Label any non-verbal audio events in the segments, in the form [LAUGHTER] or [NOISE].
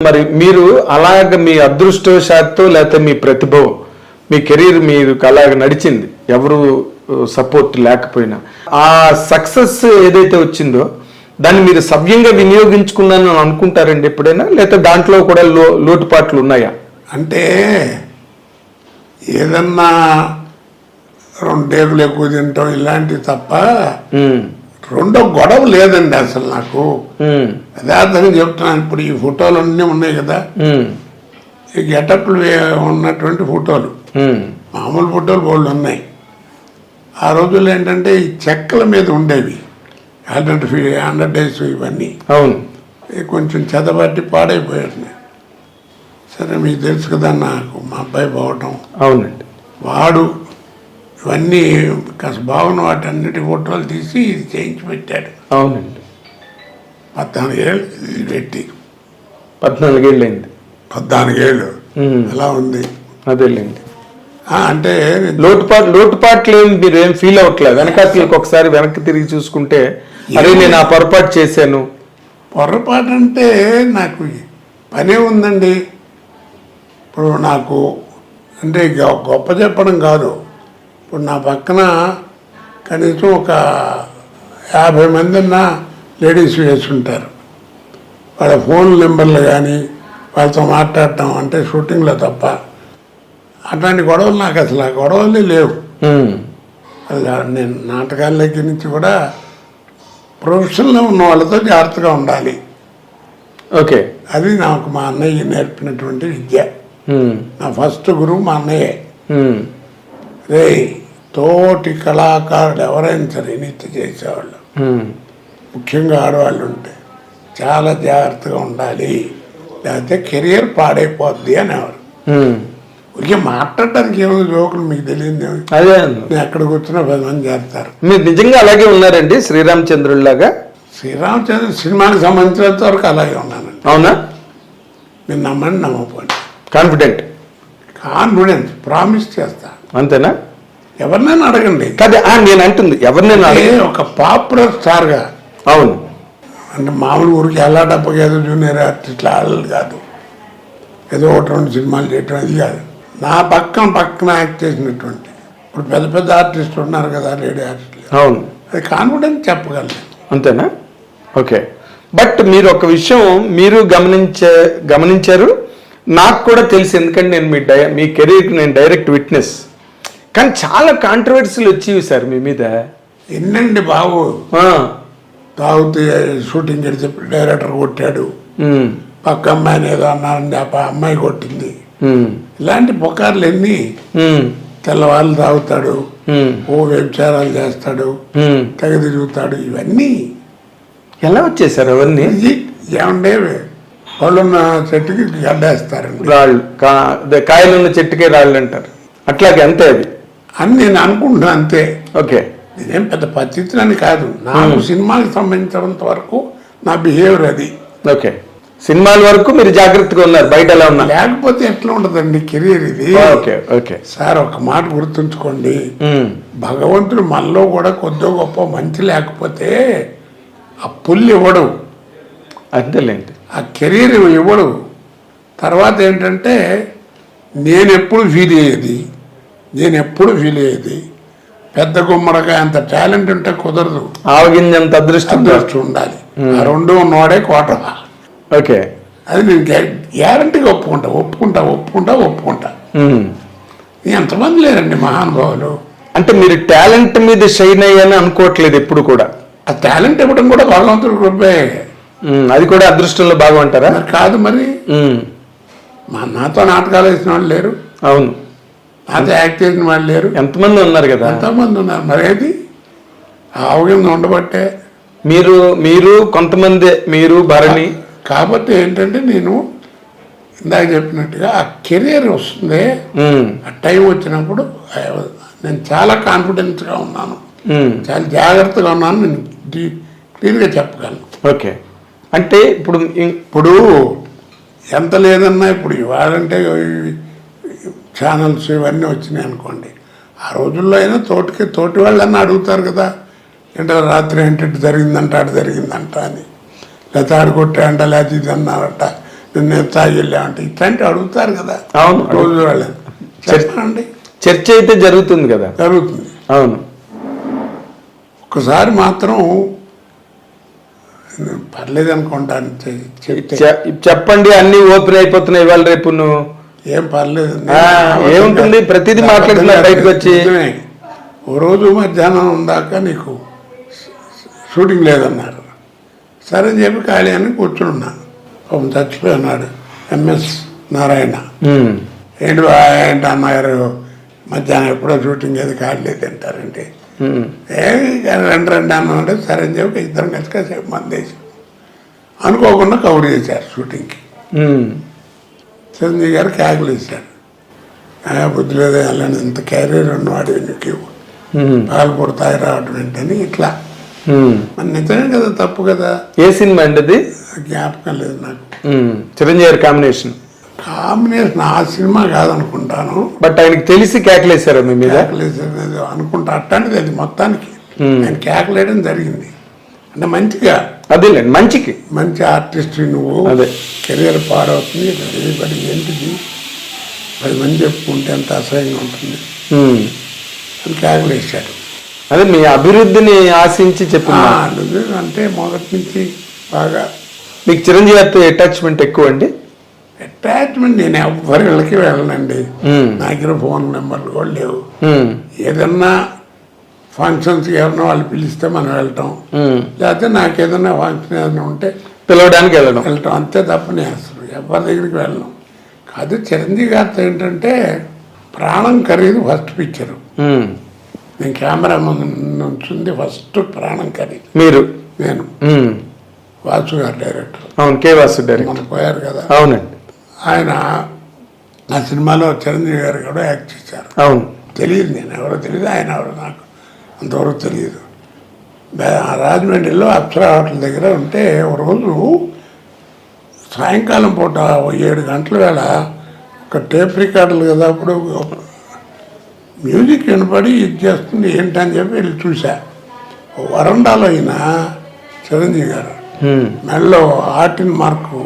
మరి మీరు అలాగ మీ అదృష్టవశాత్తు లేకపోతే మీ ప్రతిభ మీ కెరీర్ మీరు అలాగ నడిచింది ఎవరు సపోర్ట్ లేకపోయినా. ఆ సక్సెస్ ఏదైతే వచ్చిందో దాన్ని మీరు సవ్యంగా వినియోగించుకున్నాను అనుకుంటారండి ఎప్పుడైనా? లేకపోతే దాంట్లో కూడా లో లోటుపాట్లు ఉన్నాయా? అంటే ఏదన్నా రెండేగులు ఎక్కువ తింటాం ఇలాంటివి తప్ప రెండో గొడవ లేదండి అసలు నాకు. యథార్థంగా చెప్తున్నాను ఇప్పుడు ఈ ఫోటోలు అన్నీ ఉన్నాయి కదా. ఈ గెటప్లు ఉన్నటువంటి ఫోటోలు. మామూలు ఫోటోలు బోళ్ళు ఉన్నాయి. ఆ రోజుల్లో ఏంటంటే ఈ చెక్కల మీద ఉండేవి. హండ్రెడ్ ఫీ హండ్రెడ్ డేస్ ఇవన్నీ. అవును. కొంచెం చెదబట్టి పాడైపోయాడు సరే మీకు తెలుసు కదా నాకు మా అబ్బాయి పోవటం. అవునండి. వాడు ఇవన్నీ కాస్త బాగున్న వాటి అన్నిటి ఫోటోలు తీసి ఇది చేయించి పెట్టాడు. అవునండి. పద్నాలుగేళ్ళు ఇది పెట్టి. పద్నాలుగేళ్ళు ఉమ్, ఎలా ఉంది? అదేలేండి. ఆ, అంటే లోటుపాటు లోటుపాట్లు ఏం మీరు ఏం ఫీల్ అవ్వట్లేదు. వెనకాతలకు ఒకసారి వెనక్కి తిరిగి చూసుకుంటే అరే నేను ఆ పొరపాటు చేశాను. పొరపాటు అంటే నాకు పనే ఉందండి. ఇప్పుడు నాకు అంటే గొప్ప చెప్పడం కాదు. ఇప్పుడు నా పక్కన కనీసం ఒక యాభై మంది ఉన్న లేడీస్ వేసుంటారు వాళ్ళ ఫోన్ నెంబర్లు కానీ వాళ్ళతో మాట్లాడటం అంటే షూటింగ్లో తప్ప అట్లాంటి గొడవలు నాకు అసలు ఆ గొడవలే లేవు. నేను నాటకాల దగ్గర నుంచి కూడా ప్రొఫెషన్లో ఉన్న వాళ్ళతో జాగ్రత్తగా ఉండాలి. ఓకే. అది నాకు మా అన్నయ్య నేర్పినటువంటి విద్య. నా ఫస్ట్ గురువు మా అన్నయ్యే. రే తోటి కళాకారులు ఎవరైనా సరే నిత్య చేసేవాళ్ళు. ముఖ్యంగా ఆడవాళ్ళు ఉంటే చాలా జాగ్రత్తగా ఉండాలి. లేకపోతే కెరియర్ పాడైపోద్ది అనేవారు. ఇక మాట్లాడడానికి ఏమో జోకులు మీకు తెలియదు అదే. నేను ఎక్కడ కూర్చున్నా పది మంది చేస్తారు మీరు నిజంగా అలాగే ఉన్నారండి శ్రీరామచంద్రుల్లాగా శ్రీరామచంద్ర సినిమాకి సంబంధించినంత వరకు అలాగే ఉన్నానండి. అవునా? మీరు నమ్మండి నమ్మపోండి కాన్ఫిడెంట్. కాన్ఫిడెన్స్ ప్రామిస్ చేస్తా. అంతేనా? ఎవరినైనా అడగండి. కాదు ఆ, నేను అంటుంది ఎవరినైనా అడగ- ఒక పాపులర్ స్టార్గా. అవును. అంటే మామూలు ఊరికి ఎలా డబ్బకి ఏదో జూనియర్ ఆర్టిస్టులు ఆడలు కాదు. ఏదో ఒకటి రెండు సినిమాలు చేయటం అది కాదు. నా పక్కన పక్కన యాక్ట్ చేసినటువంటి ఇప్పుడు పెద్ద పెద్ద ఆర్టిస్టులు ఉన్నారు కదా లేడీ ఆర్టిస్టులు. అవును. అది కాన్ఫిడెన్స్ చెప్పగలను. అంతేనా? ఓకే. బట్ మీరు ఒక విషయం మీరు గమనించే గమనించారు. నాకు కూడా తెలుసు ఎందుకంటే నేను మీ డై మీ కెరీర్కి నేను డైరెక్ట్ విట్నెస్. కానీ చాలా కాంట్రవర్సీలు వచ్చేవి సార్ మీ మీద. ఎన్నండి బాబు. తాగుతూ షూటింగ్ చేసి డైరెక్టర్ కొట్టాడు. పక్క అమ్మాయిని ఏదో అన్నారండి ఆ అమ్మాయి కొట్టింది. ఇలాంటి పుకార్లు ఎన్ని తెల్లవాళ్ళు తాగుతాడు. ఓ వ్యభిచారాలు చేస్తాడు. తెగ తిరుగుతాడు. ఇవన్నీ ఎలా వచ్చేసారు అవన్నీ? ఇది ఏమండే వాళ్ళున్న చెట్టుకి గడ్డేస్తారండి. రాళ్ళు. కాయలున్న చెట్టుకే రాళ్ళు అంటారు అట్లాగే అంతే అది. అని నేను అనుకుంటున్నా అంతే. ఓకే. నేనేం పెద్ద పద్ధతిని కాదు. నాకు సినిమాకి సంబంధించినంత వరకు నా బిహేవియర్ అది. ఓకే. సినిమాల వరకు మీరు జాగ్రత్తగా ఉన్నారు బయట ఎలా ఉన్నారు? లేకపోతే ఎట్లా ఉంటుందండి కెరీర్ ఇది. Okay okay. సార్ ఒక మాట గుర్తుంచుకోండి. భగవంతుడు మనలో కూడా కొద్దో గొప్ప మంచి లేకపోతే ఆ పుల్లు ఇవ్వడు. అంతేలేండి. ఆ కెరీర్ ఇవ్వడు. తర్వాత ఏంటంటే నేను ఎప్పుడు ఫీల్ అయ్యేది? నేను ఎప్పుడు ఫీల్ అయ్యేది. పెద్ద గుమ్మడికాయ అంత టాలెంట్ ఉంటే కుదరదు. ఆవగింజంత అదృష్టం అదృష్టం ఉండాలి. ఆ రెండు ఉన్నవాడే కోట ఓకే. అది నేను గ్యారంటీగా ఒప్పుకుంటా ఒప్పుకుంటా ఒప్పుకుంటా ఒప్పుకుంటా. ఎంతమంది లేరండి మహానుభావులు? అంటే మీరు టాలెంట్ మీద షైన్ అయ్యని అనుకోవట్లేదు ఎప్పుడు కూడా? ఆ టాలెంట్ ఇవ్వడం కూడా భగవంతుడి కృపే. అది కూడా అదృష్టంలో భాగం అంటారా? కాదు మరి. మా నాతో నాటకాలు వేసిన వాళ్ళు లేరు. అవును. నాతో యాక్ట్ చేసిన వాళ్ళు లేరు ఎంతమంది ఉన్నారు కదా? ఎంతమంది ఉన్నారు? మరి ఏది? ఆ అవగాహన ఉండబట్టే. మీరు మీరు కొంతమంది మీరు భరణి. కాబట్టి ఏంటంటే నేను ఇందాక చెప్పినట్టుగా ఆ కెరీర్ వస్తుంది. ఆ టైం వచ్చినప్పుడు నేను చాలా కాన్ఫిడెన్స్గా ఉన్నాను. చాలా జాగ్రత్తగా ఉన్నాను. నేను క్లియర్గా చెప్పగలను. ఓకే. అంటే ఇప్పుడు ఇప్పుడు ఎంత లేదన్నా ఇప్పుడు ఇవాళంటే ఛానల్స్ ఇవన్నీ వచ్చినాయి అనుకోండి. ఆ రోజుల్లో అయినా తోటికి తోటి వాళ్ళన్నా అడుగుతారు కదా ఏంటో రాత్రి ఏంటి ఇటు జరిగిందంట అటు జరిగిందంట అని. లేకపోతే ఆడు కొట్టాడంట లేకపోతే ఇది అన్నారట నేను తాగి వెళ్ళామంటే ఇట్లాంటి అడుగుతారు కదా. అవును. రోజు వాళ్ళని. చెప్పండి. చర్చ అయితే జరుగుతుంది కదా. జరుగుతుంది. అవును. ఒకసారి మాత్రం పర్లేదు అనుకుంటాను చెప్పండి అన్ని ఓపెన్ అయిపోతున్నాయి ఇవాళ రేపు నువ్వు. ఏం పర్లేదు. ఏముంటుంది? ప్రతిదీ మాట్లాడుతున్నారు బయటకు వచ్చి. ఓ రోజు మధ్యాహ్నం దాకా నీకు షూటింగ్ లేదన్నారు. సరే అని చెప్పి ఖాళీ అని కూర్చున్నా ఒక చచ్చిపోయినాడు. ఎంఎస్ నారాయణ. ఏంటి ఏంటి అన్నగారు మధ్యాహ్నం ఎప్పుడో షూటింగ్ ఏది ఖాళీ లేదు ఉమ్, ఏ రెండు రెండు అన్నంటే సరే అని చెప్పి ఇద్దరం కలిసి కాసేపు మందేసి అనుకోకుండా కవర్ చేశారు షూటింగ్కి. చిరంజీవి గారు క్యాకులు ఇచ్చారు బుద్ధి లేదా వెళ్ళని ఇంత క్యారియర్ ఉన్నవాడు నీకు పాలు పుడతాయి రావడం ఏంటని ఇట్లా. మరి నిజమే కదా తప్పు కదా? ఏ సినిమా అండి అది? జ్ఞాపకం లేదు నాకు. చిరంజీవి గారి కాంబినేషన్. కాంబినేషన్ ఆ సినిమా కాదనుకుంటాను. బట్ ఆయనకి తెలిసి కేకలేశారా మీ మీద? కేకలేసేది ఏదో అనుకుంటా అట్లాంటిది అది మొత్తానికి. ఆయన కేకలేయడం జరిగింది. అంటే మంచిగా. అదేలేండి మంచికి. మంచి ఆర్టిస్ట్ నువ్వు అదే. కెరియర్ పాడవుతుంది బడి ఏంటిది? పది మంది చెప్పుకుంటే ఎంత అసహ్యంగా ఉంటుంది. అని కేకలేశాడు అదే మీ అభివృద్ధిని ఆశించి నువ్వు అంటే మొదటి నుంచి బాగా మీకు చిరంజీవి గారితో అటాచ్మెంట్ ఎక్కువ అండి? అటాచ్మెంట్ నేను ఎవ్వరి ఇళ్ళకి వెళ్ళనండి. నా దగ్గర ఫోన్ నెంబర్లు కూడా లేవు. ఏదన్నా ఫంక్షన్స్ ఎవరినో వాళ్ళు పిలిస్తే మనం వెళ్ళటం. లేకపోతే నాకు ఏదైనా ఫంక్షన్ ఏదైనా ఉంటే పిలవడానికి వెళ్ళడం. వెళ్ళటం. అంతే తప్ప నేను అసలు ఎవరి దగ్గరికి వెళ్ళను. కాదు చిరంజీవి గారితో ఏంటంటే ప్రాణం ఖరీదు ఫస్ట్ పిక్చరు. నేను కెమెరా ముందు నుంచింది ఫస్ట్ ప్రాణం ఖరీదు మీరు? నేను. వాసు గారు డైరెక్టర్ అవును కే వాసు డైరెక్ట్ మన పోయారు కదా. అవునండి. ఆయన ఆ సినిమాలో చిరంజీవి గారు కూడా యాక్ట్ చేశారు. అవును. తెలియదు నేను. ఎవరో తెలియదు ఆయన ఎవరో నాకు. అంతవరకు తెలియదు. రాజమండ్రిలో అప్సరా హోటల్ దగ్గర ఉంటే ఒక రోజు సాయంకాలం పూట ఏడు గంటల వేళ ఒక టేప్ రికార్డులు కదా అప్పుడు మ్యూజిక్ వినపడి ఇది చేస్తుంది ఏంటని చెప్పి వెళ్ళి చూసా వరండాలో అయిన చిరంజీవి గారు. మెడలో ఆర్టిన్ మార్కు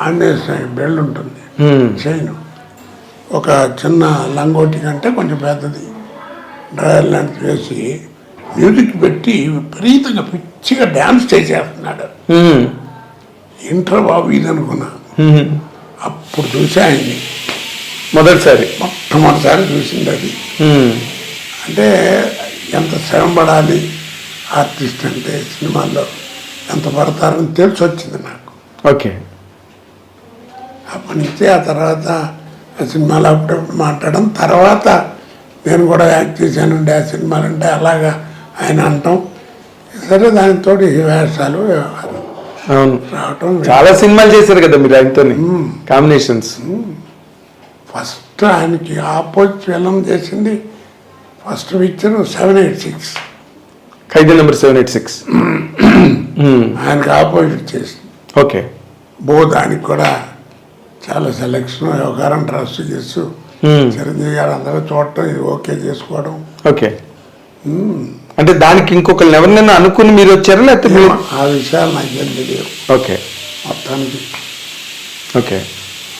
ఆంజనేయ బెల్ట్ ఉంటుంది. చైన్. ఒక చిన్న లంగోటి కంటే కొంచెం పెద్దది. డ్రైవర్ లాంటిది వేసి మ్యూజిక్ పెట్టి విపరీతంగా పిచ్చిగా డ్యాన్స్ చేసేస్తున్నాడు. ఇంటర్ బాబు ఇది అనుకున్నా. అప్పుడు చూసా ఆయన్ని. మొదటిసారి. మొట్టమొదటిసారి చూసింది అది. అంటే ఎంత శ్రమ పడాలి ఆర్టిస్ట్ అంటే సినిమాల్లో ఎంత పడతారని తెలిసి వచ్చింది నాకు. ఓకే. అప్పటి నుంచి ఆ తర్వాత ఆ సినిమాలు అప్పుడప్పుడు మాట్లాడడం తర్వాత నేను కూడా యాక్ట్ చేశానండి ఆ సినిమాలు అంటే అలాగా ఆయన అంటాం. సరే దానితో వేషాలు అవును. రావటం చాలా సినిమాలు చేశారు కదా మీరు ఆయనతో కాంబినేషన్స్. ఫస్ట్ ఆయనకి ఆపోజిట్ విలన్ చేసింది first picture seven eight six. Khaidi number seven eight six. [CLEARS THROAT] ఆయనకి ఆపోజిట్ చేసింది. ఓకే. బో దానికి కూడా చాలా సెలెక్షన్ వ్యవహారం ట్రస్ట్ చేస్తూ చిరంజీవి గారు అందరూ చూడటం ఇది ఓకే చేసుకోవడం. ఓకే. అంటే దానికి ఇంకొకరిని ఎవరినైనా అనుకుని మీరు వచ్చారా లేకపోతే ఆ విషయాలు నాకు తెలియదు ఓకే. మొత్తానికి. ఓకే.